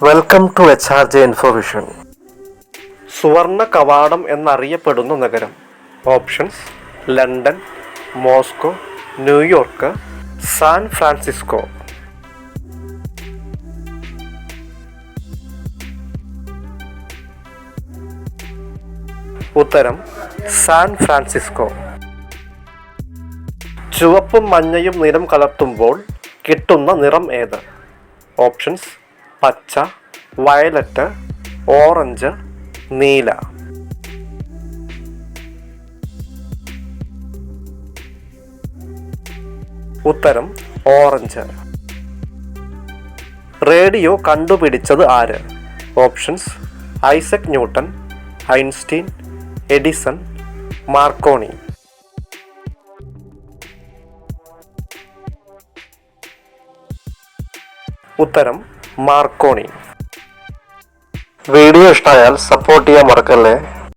Welcome to H R J Infovision സുവർണ കവാടം എന്നറിയപ്പെടുന്ന നഗരം. Options London Moscow New York San Francisco ഉത്തരം സാൻ ഫ്രാൻസിസ്കോ ചുവപ്പും മഞ്ഞയും നിറം കലർത്തുമ്പോൾ കിട്ടുന്ന നിറം ഏത്? ഓപ്ഷൻസ് പച്ച വയലറ്റ് ഓറഞ്ച് നീല. ഉത്തരം ഓറഞ്ച്. റേഡിയോ കണ്ടുപിടിച്ചത് ആര്? Options Isaac Newton Einstein Edison Marconi. ഉത്തരം മാർക്കോണി. വീഡിയോ ഇഷ്ടമായാൽ സപ്പോർട്ട് ചെയ്യാൻ മറക്കല്ലേ?